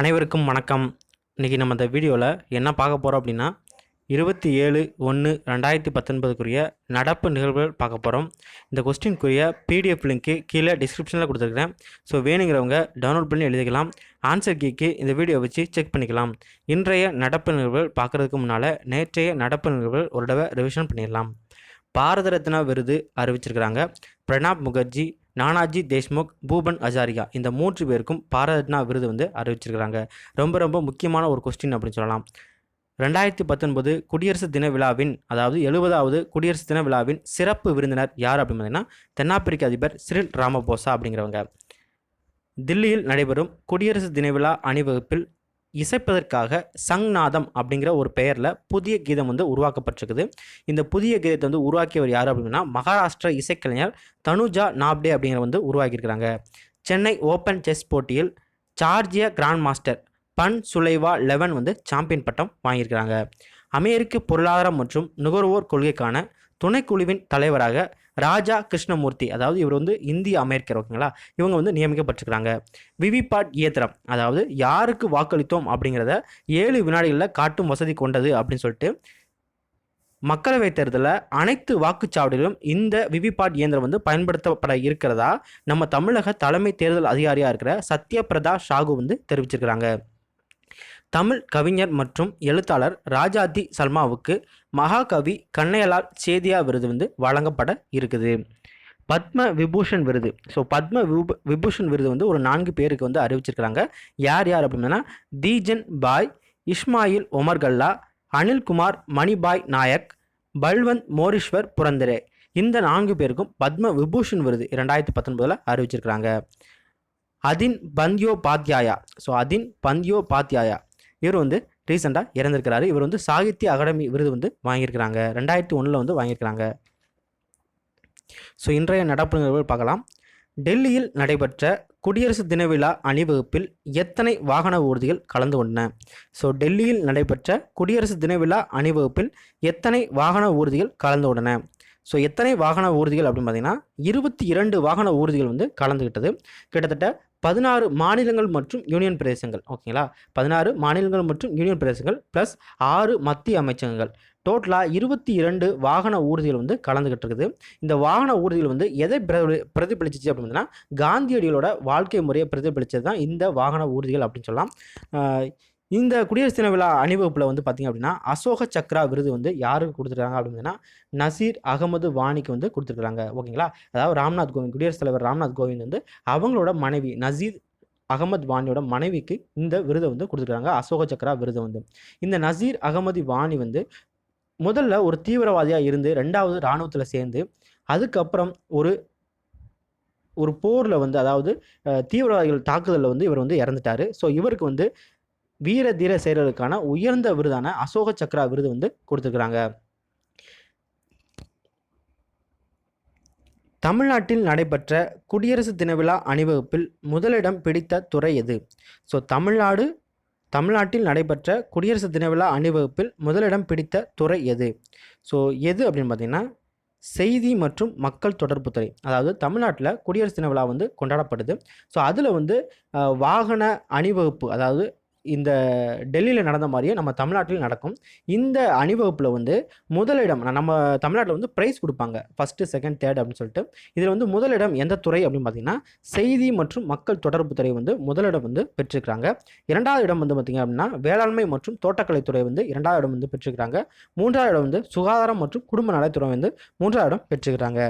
அனைவருக்கும் வணக்கம். இன்றைக்கி நம்ம இந்த வீடியோவில் என்ன பார்க்க போகிறோம் அப்படின்னா இருபத்தி ஏழு ஒன்று ரெண்டாயிரத்தி பத்தொன்பதுக்குரிய நடப்பு நிகழ்வுகள் பார்க்க போகிறோம் இந்த கொஸ்டின்க்குரிய பிடிஎஃப் லிங்க்கு கீழே டிஸ்கிரிப்ஷனில் கொடுத்துருக்குறேன். ஸோ வேணுங்கிறவங்க டவுன்லோட் பண்ணி எழுதிக்கலாம். ஆன்சர் கீக்கு இந்த வீடியோ வச்சு செக் பண்ணிக்கலாம். இன்றைய நடப்பு நிகழ்வுகள் பார்க்குறதுக்கு முன்னால் நேற்றைய நடப்பு நிகழ்வுகள் ஒரு தடவை ரிவிஷன் பண்ணிடலாம். பாரத ரத்னா விருது அறிவிச்சிருக்கிறாங்க. பிரணாப் முகர்ஜி நானாஜி தேஷ்முக் பூபன் அஜாரியா. இந்த மூன்று பேருக்கும் பாரத ரத்னா விருது வந்து அறிவிச்சிருக்கிறாங்க. ரொம்ப ரொம்ப முக்கியமான ஒரு கொஸ்டின் அப்படின்னு சொல்லலாம். ரெண்டாயிரத்தி பத்தொன்பது குடியரசு தின விழாவின் அதாவது எழுபதாவது குடியரசு தின விழாவின் சிறப்பு விருந்தினர் யார் அப்படின்னு பார்த்தீங்கன்னா தென்னாப்பிரிக்க அதிபர் சிறில் ராமபோசா அப்படிங்கிறவங்க. தில்லியில் நடைபெறும் குடியரசு தின விழா அணிவகுப்பில் இசைப்பதற்காக சங்நாதம் அப்படிங்கிற ஒரு பெயரில் புதிய கீதம் வந்து உருவாக்கப்பட்டிருக்குது. இந்த புதிய கீதத்தை வந்து உருவாக்கியவர் யார் அப்படின்னா மகாராஷ்டிரா இசைக்கலைஞர் தனுஜா நாப்டே அப்படிங்கிற வந்து உருவாக்கியிருக்கிறாங்க. சென்னை ஓப்பன் செஸ் போட்டியில் சார்ஜியா கிராண்ட் மாஸ்டர் பன் சுலைவா லெவன் வந்து சாம்பியன் பட்டம் வாங்கியிருக்கிறாங்க. அமெரிக்க பொருளாதாரம் மற்றும் நுகர்வோர் கொள்கைக்கான துணைக்குழுவின் தலைவராக ராஜா கிருஷ்ணமூர்த்தி அதாவது இவர் வந்து இந்திய அமெரிக்கர் ஓகேங்களா? இவங்க வந்து நியமிக்கப்பட்டிருக்கிறாங்க. விவிபாட் இயந்திரம் அதாவது யாருக்கு வாக்களித்தோம் அப்படிங்கிறத ஏழு வினாடிகளில் காட்டும் வசதி கொண்டது அப்படின்னு சொல்லிட்டு மக்களவைத் தேர்தலில் அனைத்து வாக்குச்சாவடிகளும் இந்த விவிபாட் இயந்திரம் வந்து பயன்படுத்தப்பட இருக்கிறதா? நம்ம தமிழக தலைமை தேர்தல் அதிகாரியாக இருக்கிற சத்யபிரதா சாகு வந்து தெரிவிச்சிருக்கிறாங்க. தமிழ் கவிஞர் மற்றும் எழுத்தாளர் ராஜாதி சல்மாவுக்கு மகாகவி கண்ணையலால் சேதியா விருது வந்து வழங்கப்பட இருக்குது. பத்ம விபூஷன் விருது. ஸோ பத்ம விபு விபூஷன் விருது வந்து ஒரு நான்கு பேருக்கு வந்து அறிவிச்சிருக்கிறாங்க. யார் யார் அப்படின்னா தீஜன் பாய் இஸ்மாயில் ஒமர்கல்லா அனில்குமார் மணிபாய் நாயக் பல்வந்த் மோரிஸ்வர் புரந்தரே. இந்த நான்கு பேருக்கும் பத்ம விபூஷன் விருது இரண்டாயிரத்தி பத்தொன்பதில் அறிவிச்சிருக்கிறாங்க. அதின் பந்த்யோபாத்யாயா. ஸோ அதின் பந்தியோபாத்யாயா. இவர் வந்து ரீசெண்டாக இறந்திருக்கிறாரு. இவர் வந்து சாகித்ய அகாடமி விருது வந்து வாங்கியிருக்கிறாங்க. ரெண்டாயிரத்தி ஒன்றில் வந்து வாங்கியிருக்கிறாங்க. ஸோ இன்றைய நடப்பு நிகழ்வுகள் பார்க்கலாம். டெல்லியில் நடைபெற்ற குடியரசு தின விழா அணிவகுப்பில் எத்தனை வாகன ஊர்திகள் கலந்து கொண்டன? ஸோ டெல்லியில் நடைபெற்ற குடியரசு தின விழா அணிவகுப்பில் எத்தனை வாகன ஊர்திகள் கலந்து கொண்டன? ஸோ எத்தனை வாகன ஊர்திகள் அப்படின்னு பார்த்தீங்கன்னா இருபத்தி இரண்டு வாகன ஊர்திகள் வந்து கலந்துக்கிட்டது கிட்டத்தட்ட பதினாறு மாநிலங்கள் மற்றும் யூனியன் பிரதேசங்கள். ஓகேங்களா? பதினாறு மாநிலங்கள் மற்றும் யூனியன் பிரதேசங்கள் ப்ளஸ் ஆறு மத்திய அமைச்சகங்கள். டோட்டலாக இருபத்தி இரண்டு வாகன ஊர்திகள் வந்து கலந்துக்கிட்டு இருக்குது. இந்த வாகன ஊர்திகள் வந்து எதை பிரதிபலிச்சிச்சு அப்படின்னா காந்தியடிகளோட வாழ்க்கை முறையை பிரதிபலித்தது தான் இந்த வாகன ஊர்திகள் அப்படின்னு சொல்லலாம். இந்த குடியரசு தின விழா அணிவகுப்பில் வந்து பார்த்திங்க அப்படின்னா அசோக சக்ரா விருது வந்து யாருக்கு கொடுத்துருக்காங்க அப்படின்னா நசீர் அகமது வாணிக்கு வந்து கொடுத்துருக்காங்க ஓகேங்களா? அதாவது ராம்நாத் கோவிந்த் குடியரசுத் தலைவர் ராம்நாத் கோவிந்த் வந்து அவங்களோட மனைவி நசீர் அகமது வாணியோட மனைவிக்கு இந்த விருதை வந்து கொடுத்துருக்காங்க அசோக சக்ரா விருது வந்து. இந்த நசீர் அகமது வாணி வந்து முதல்ல ஒரு தீவிரவாதியாக இருந்து ரெண்டாவது இராணுவத்தில் சேர்ந்து அதுக்கப்புறம் ஒரு ஒரு போரில் வந்து அதாவது தீவிரவாதிகள் தாக்குதலில் வந்து இவர் வந்து இறந்துட்டார். ஸோ இவருக்கு வந்து வீர தீர செயலருக்கான உயர்ந்த விருதான அசோக சக்ரா விருது வந்து கொடுத்துருக்குறாங்க. தமிழ்நாட்டில் நடைபெற்ற குடியரசு தின விழா அணிவகுப்பில் முதலிடம் பிடித்த துறை எது? ஸோ தமிழ்நாடு தமிழ்நாட்டில் நடைபெற்ற குடியரசு தின விழா அணிவகுப்பில் முதலிடம் பிடித்த துறை எது? ஸோ எது அப்படின்னு பார்த்தீங்கன்னா செய்தி மற்றும் மக்கள் தொடர்பு துறை. அதாவது தமிழ்நாட்டில் குடியரசு தின விழா வந்து கொண்டாடப்படுது. ஸோ அதில் வந்து வாகன அணிவகுப்பு அதாவது இந்த டெல்லியில் நடந்த மாதிரியே நம்ம தமிழ்நாட்டில் நடக்கும். இந்த அணிவகுப்பில் வந்து முதலிடம் நம்ம தமிழ்நாட்டில் வந்து ப்ரைஸ் கொடுப்பாங்க. ஃபஸ்ட்டு செகண்ட் தேர்ட் அப்படின்னு சொல்லிட்டு. இதில் வந்து முதலிடம் எந்த துறை அப்படின்னு பார்த்தீங்கன்னா செய்தி மற்றும் மக்கள் தொடர்பு துறை வந்து முதலிடம் வந்து பெற்றிருக்கிறாங்க. இரண்டாவது இடம் வந்து பார்த்திங்க அப்படின்னா வேளாண்மை மற்றும் தோட்டக்கலைத்துறை வந்து இரண்டாவது இடம் வந்து பெற்றிருக்கிறாங்க. மூன்றாவது இடம் வந்து சுகாதாரம் மற்றும் குடும்ப நலத்துறை வந்து மூன்றாவது இடம் பெற்றிருக்கிறாங்க.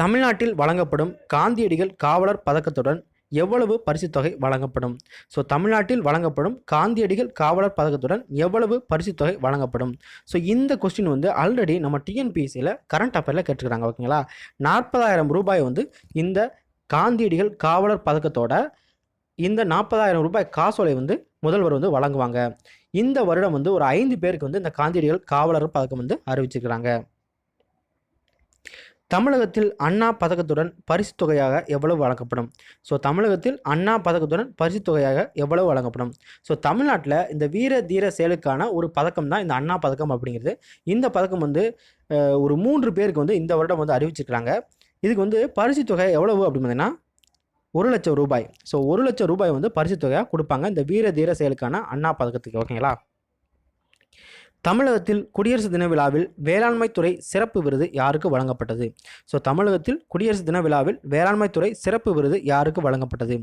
தமிழ்நாட்டில் வழங்கப்படும் காந்தியடிகள் காவலர் பதக்கத்துடன் எவ்வளவு பரிசுத் தொகை வழங்கப்படும்? ஸோ தமிழ்நாட்டில் வழங்கப்படும் காந்தியடிகள் காவலர் பதக்கத்துடன் எவ்வளவு பரிசுத் தொகை வழங்கப்படும்? ஸோ இந்த கொஸ்டின் வந்து ஆல்ரெடி நம்ம டிஎன்பிஎஸ்சியில் கரண்ட் அஃபேரில் கேட்டுக்கிறாங்க ஓகேங்களா? நாற்பதாயிரம் ரூபாய் வந்து இந்த காந்தியடிகள் காவலர் பதக்கத்தோட இந்த நாற்பதாயிரம் ரூபாய் காசோலை வந்து முதல்வர் வந்து வழங்குவாங்க. இந்த வருடம் வந்து ஒரு ஐந்து பேருக்கு வந்து இந்த காந்தியடிகள் காவலர் பதக்கம் வந்து அறிவிச்சிருக்கிறாங்க. தமிழகத்தில் அண்ணா பதக்கத்துடன் பரிசுத் தொகையாக எவ்வளவு வழங்கப்படும்? ஸோ தமிழகத்தில் அண்ணா பதக்கத்துடன் பரிசுத் தொகையாக எவ்வளவு வழங்கப்படும்? ஸோ தமிழ்நாட்டில் இந்த வீர தீர செயலுக்கான ஒரு பதக்கம் தான் இந்த அண்ணா பதக்கம் அப்படிங்கிறது. இந்த பதக்கம் வந்து ஒரு மூன்று பேருக்கு வந்து இந்த வருடம் வந்து அறிவிச்சிருக்கிறாங்க. இதுக்கு வந்து பரிசு தொகை எவ்வளவு அப்படின்னு பார்த்தீங்கன்னா ஒரு லட்சம் ரூபாய். ஸோ ஒரு லட்சம் ரூபாய் வந்து பரிசு தொகையாக கொடுப்பாங்க இந்த வீர தீர செயலுக்கான அண்ணா பதக்கத்துக்கு. ஓகேங்களா? தமிழகத்தில் குடியரசு தின விழாவில் வேளாண்மை துறை சிறப்பு விருது யாருக்கு வழங்கப்பட்டது? ஸோ தமிழகத்தில் குடியரசு தின விழாவில் வேளாண்மை துறை சிறப்பு விருது யாருக்கு வழங்கப்பட்டது?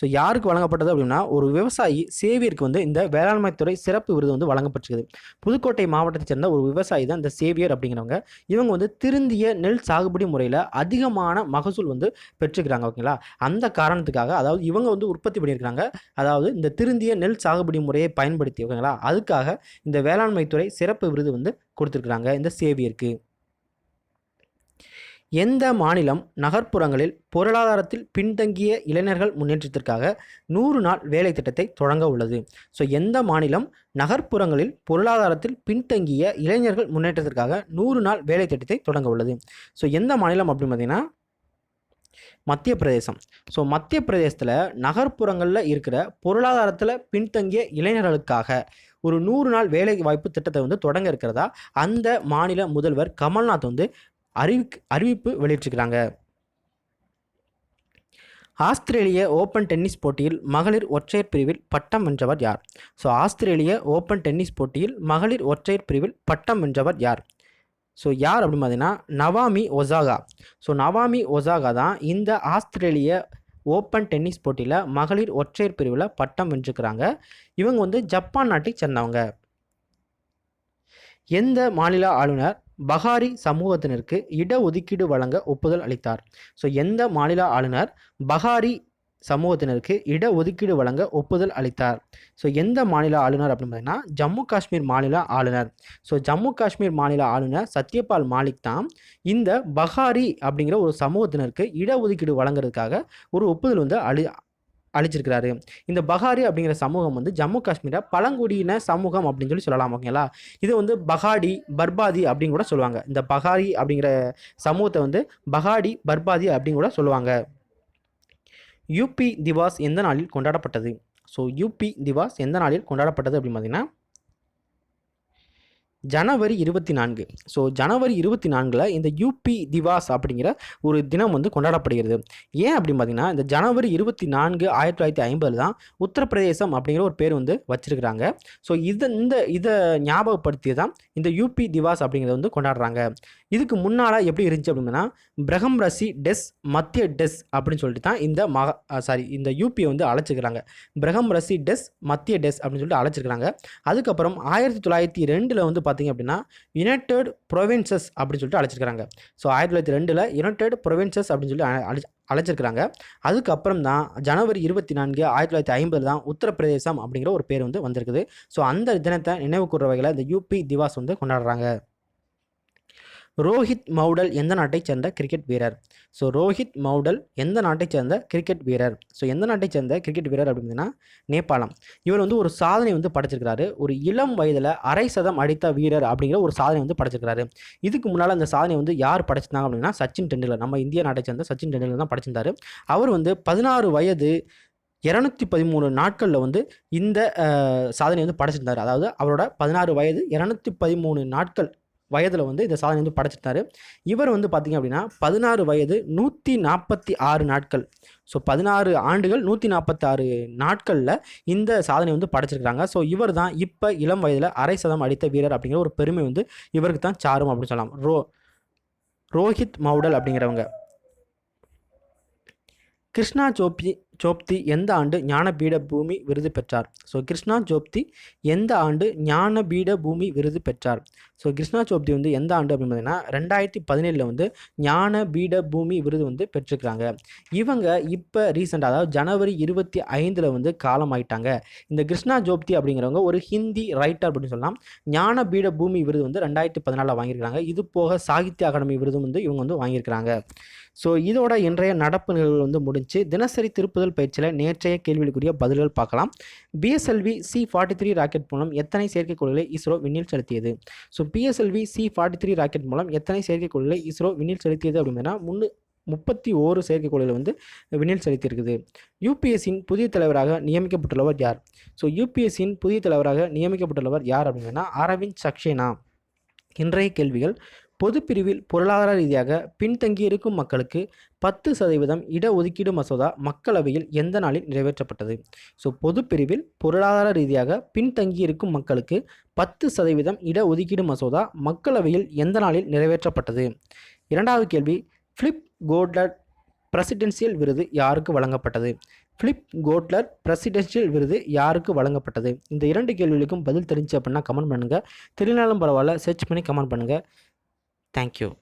ஸோ யாருக்கு வழங்கப்பட்டது அப்படின்னா ஒரு விவசாயி சேவியருக்கு வந்து இந்த வேளாண்மை துறை சிறப்பு விருது வந்து வழங்கப்பட்டிருக்குது. புதுக்கோட்டை மாவட்டத்தை சேர்ந்த ஒரு விவசாயி தான் இந்த சேவியர் அப்படிங்கிறவங்க. இவங்க வந்து திருந்திய நெல் சாகுபடி முறையில் அதிகமான மகசூல் வந்து பெற்றுக்கிறாங்க ஓகேங்களா? அந்த காரணத்துக்காக அதாவது இவங்க வந்து உற்பத்தி பண்ணியிருக்கிறாங்க. அதாவது இந்த திருந்திய நெல் சாகுபடி முறையை பயன்படுத்தி ஓகேங்களா? அதுக்காக இந்த வேளாண்மை துறை சிறப்பு விருது வந்து கொடுத்துருக்குறாங்க இந்த சேவியருக்கு. எந்த மாநிலம் நகர்ப்புறங்களில் பொருளாதாரத்தில் பின்தங்கிய இளைஞர்கள் முன்னேற்றத்திற்காக நூறு நாள் வேலை திட்டத்தை தொடங்க உள்ளது? ஸோ எந்த மாநிலம் நகர்ப்புறங்களில் பொருளாதாரத்தில் பின்தங்கிய இளைஞர்கள் முன்னேற்றத்திற்காக நூறு நாள் வேலை திட்டத்தை தொடங்க உள்ளது? ஸோ எந்த மாநிலம் அப்படின்னு பார்த்தீங்கன்னா மத்திய பிரதேசம். ஸோ மத்திய பிரதேசத்தில் நகர்ப்புறங்களில் இருக்கிற பொருளாதாரத்தில் பின்தங்கிய இளைஞர்களுக்காக ஒரு நூறு நாள் வேலை வாய்ப்பு திட்டத்தை வந்து தொடங்க இருக்கிறதா? அந்த மாநில முதல்வர் கமல்நாத் வந்து அறிவிக் அறிவிப்பு வெளியிட்டிருக்கிறாங்க. ஆஸ்திரேலிய ஓப்பன் டென்னிஸ் போட்டியில் மகளிர் ஒற்றையர் பிரிவில் பட்டம் வென்றவர் யார்? ஸோ ஆஸ்திரேலிய ஓப்பன் டென்னிஸ் போட்டியில் மகளிர் ஒற்றையர் பிரிவில் பட்டம் வென்றவர் யார்? ஸோ யார் அப்படின்னு பார்த்தீங்கன்னா Naomi Osaka. So Naomi Osaka தான் இந்த ஆஸ்திரேலிய ஓப்பன் டென்னிஸ் போட்டியில் மகளிர் ஒற்றையர் பிரிவில் பட்டம் வென்றுக்கிறாங்க இவங்க வந்து ஜப்பான் நாட்டை சேர்ந்தவங்க. எந்த மாநில ஆளுநர் பஹாரி சமூகத்தினருக்கு இடஒதுக்கீடு வழங்க ஒப்புதல் அளித்தார்? ஸோ எந்த மாநில ஆளுநர் பஹாரி சமூகத்தினருக்கு இட ஒதுக்கீடு வழங்க ஒப்புதல் அளித்தார். ஸோ எந்த மாநில ஆளுநர் அப்படின்னு பார்த்தீங்கன்னா ஜம்மு காஷ்மீர் மாநில ஆளுநர். ஸோ ஜம்மு காஷ்மீர் மாநில ஆளுநர் சத்யபால் மாலிக் தான் இந்த பஹாரி அப்படிங்கிற ஒரு சமூகத்தினருக்கு இட ஒதுக்கீடு வழங்குறதுக்காக ஒரு ஒப்புதல் வந்து அளி அழிச்சிருக்கிறாரு இந்த பஹாரி அப்படிங்கிற சமூகம் வந்து ஜம்மு காஷ்மீரை பழங்குடியின சமூகம் அப்படின்னு சொல்லி சொல்லலாம் ஓகேங்களா? இது வந்து பஹாடி பர்பாதி அப்படின்னு கூட சொல்லுவாங்க. இந்த பஹாரி அப்படிங்கிற சமூகத்தை வந்து பஹாடி பர்பாதி அப்படின்னு கூட சொல்லுவாங்க. யூபி திவாஸ் எந்த நாளில் கொண்டாடப்பட்டது? ஸோ யூபி திவாஸ் எந்த நாளில் கொண்டாடப்பட்டது அப்படின்னு பார்த்தீங்கன்னா ஜனவரி இருபத்தி நான்கு. ஸோ ஜனவரி இருபத்தி நான்கில் இந்த யூபி திவாஸ் அப்படிங்கிற ஒரு தினம் வந்து கொண்டாடப்படுகிறது. ஏன் அப்படின்னு பார்த்தீங்கன்னா இந்த ஜனவரி இருபத்தி நான்கு ஆயிரத்தி தொள்ளாயிரத்தி ஐம்பது தான் உத்தரப்பிரதேசம் அப்படிங்கிற ஒரு பேர் வந்து வச்சிருக்கிறாங்க. ஸோ இதை இந்த இதை ஞாபகப்படுத்தி தான் இந்த யூபி திவாஸ் அப்படிங்கிறத வந்து கொண்டாடுறாங்க. இதுக்கு முன்னால் எப்படி இருந்துச்சு அப்படின்னா பிரகம் ரசி டெஸ் மத்திய டெஸ் அப்படின்னு சொல்லிட்டு தான் இந்த மகா சாரி இந்த யூபியை வந்து அழைச்சிக்கிறாங்க பிரகம் ரசி டெஸ் மத்திய டெஸ் அப்படின்னு சொல்லிட்டு அழைச்சிருக்கிறாங்க. அதுக்கப்புறம் ஆயிரத்தி தொள்ளாயிரத்தி ரெண்டில் வந்து பார்த்திங்க அப்படின்னா யுனைடெட் ப்ரொவின்சஸ் அப்படின்னு சொல்லிட்டு அழைச்சிருக்கிறாங்க. ஸோ ஆயிரத்தி தொள்ளாயிரத்தி ரெண்டில் யுனைடெட் ப்ரொவின்சஸ் அப்படின்னு சொல்லி அழை- அழைச்சிருக்கிறாங்க. அதுக்கப்புறம் தான் ஜனவரி இருபத்தி நான்கு ஆயிரத்தி தொள்ளாயிரத்தி ஐம்பதில் தான் உத்தரப்பிரதேசம் அப்படிங்கிற ஒரு பேர் வந்து வந்திருக்குது. ஸோ அந்த தினத்தை நினைவு கூறுற வகையில் இந்த யூபி திவாஸ் வந்து கொண்டாடுறாங்க. ரோஹித் மௌடல் எந்த நாட்டைச் சேர்ந்த கிரிக்கெட் வீரர்? ஸோ ரோஹித் மௌடல் எந்த நாட்டைச் சேர்ந்த கிரிக்கெட் வீரர்? ஸோ எந்த நாட்டைச் சேர்ந்த கிரிக்கெட் வீரர் அப்படின்னா நேபாளம். இவர் வந்து ஒரு சாதனை வந்து படைச்சிருக்கிறாரு. ஒரு இளம் வயதில் அரை சதம் அடித்த வீரர் அப்படிங்கிற ஒரு சாதனை வந்து படைச்சிருக்கிறாரு. இதுக்கு முன்னால் அந்த சாதனை வந்து யார் படைச்சிருந்தாங்க அப்படின்னா சச்சின் டெண்டுலர் நம்ம இந்திய நாட்டை சேர்ந்த சச்சின் டெண்டுலர் தான் படைச்சிருந்தாரு. அவர் வந்து பதினாறு வயது இரநூத்தி பதிமூணு நாட்களில் வந்து இந்த சாதனை வந்து படைச்சிருந்தார். அதாவது அவரோட பதினாறு வயது இரநூத்தி பதிமூணு நாட்கள் வயதில் வந்து இந்த சாதனை வந்து படைச்சிருந்தாரு. இவர் வந்து பார்த்திங்க அப்படின்னா பதினாறு வயது நூற்றி நாற்பத்தி ஆறு நாட்கள். ஸோ பதினாறு ஆண்டுகள் நூற்றி நாற்பத்தாறு நாட்களில் இந்த சாதனை வந்து படைச்சிருக்கிறாங்க. ஸோ இவர் தான் இப்போ இளம் வயதில் அரை சதம் அடித்த வீரர் அப்படிங்கிற ஒரு பெருமை வந்து இவருக்கு தான் சாரும் அப்படின்னு சொல்லலாம். ரோ ரோஹித் மவுடல் அப்படிங்கிறவங்க. கிருஷ்ணா சோப்பி ஜோப்தி எந்த ஆண்டு ஞானபீட பூமி விருது பெற்றார்? ஸோ கிருஷ்ணா ஜோப்தி எந்த ஆண்டு ஞானபீட பூமி விருது பெற்றார்? ஸோ கிருஷ்ணா ஜோப்தி வந்து எந்த ஆண்டு அப்படின்னு பார்த்தீங்கன்னா ரெண்டாயிரத்தி பதினேழில் வந்து ஞானபீட பூமி விருது வந்து பெற்றிருக்கிறாங்க. இவங்க இப்போ ரீசெண்டாக அதாவது ஜனவரி இருபத்தி ஐந்தில் வந்து காலமாயிட்டாங்க. இந்த கிருஷ்ணா ஜோப்தி அப்படிங்கிறவங்க ஒரு ஹிந்தி ரைட்டர் அப்படின்னு சொல்லலாம். ஞானபீட பூமி விருது வந்து ரெண்டாயிரத்தி பதினாலில் வாங்கியிருக்காங்க இது போக சாகித்ய அகாடமி விருதும் வந்து இவங்க வந்து வாங்கியிருக்கிறாங்க. ஸோ இதோட இன்றைய நடப்பு நிகழ்வுகள் வந்து முடிஞ்சு தினசரி திருப்புதல் பயிற்சியில் நேற்றைய கேள்விகளுக்குரிய பதில்கள் பார்க்கலாம். PSLV C forty three rocket மூலம் எத்தனை செயற்கைக்கோள்களை இஸ்ரோ விண்ணில் செலுத்தியது? So PSLV C forty three rocket மூலம் எத்தனை செயற்கைக்கோள்களை இஸ்ரோ விண்ணில் செலுத்தியது அப்படின்னா முன்னு முப்பத்தி ஓரு செயற்கைக்கோள்களை வந்து விண்ணில் செலுத்தியிருக்குது. யூபிஎஸ்சியின் புதிய தலைவராக நியமிக்கப்பட்டுள்ளவர் யார்? ஸோ யூபிஎஸ்சியின் புதிய தலைவராக நியமிக்கப்பட்டுள்ளவர் யார் அப்படின்னா அரவிந்த் சக்சேனா. இன்றைய கேள்விகள் பொதுப்பிரிவில் பொருளாதார ரீதியாக பின்தங்கியிருக்கும் மக்களுக்கு பத்து சதவீதம் இடஒதுக்கீடு மசோதா மக்களவையில் எந்த நாளில் நிறைவேற்றப்பட்டது? ஸோ பொது பிரிவில் பொருளாதார ரீதியாக பின்தங்கியிருக்கும் மக்களுக்கு பத்து சதவீதம் இடஒதுக்கீடு மசோதா மக்களவையில் எந்த நாளில் நிறைவேற்றப்பட்டது? இரண்டாவது கேள்வி ஃபிலிப் கோட்லர் பிரசிடென்சியல் விருது யாருக்கு வழங்கப்பட்டது? ஃபிலிப் கோட்லர் பிரசிடென்ஷியல் விருது யாருக்கு வழங்கப்பட்டது? இந்த இரண்டு கேள்விகளுக்கும் பதில் தெரிஞ்சு அப்படின்னா கமெண்ட் பண்ணுங்கள் தெரியலனாலும் பரவாயில்ல. சர்ச் பண்ணி கமெண்ட் பண்ணுங்கள் Thank you.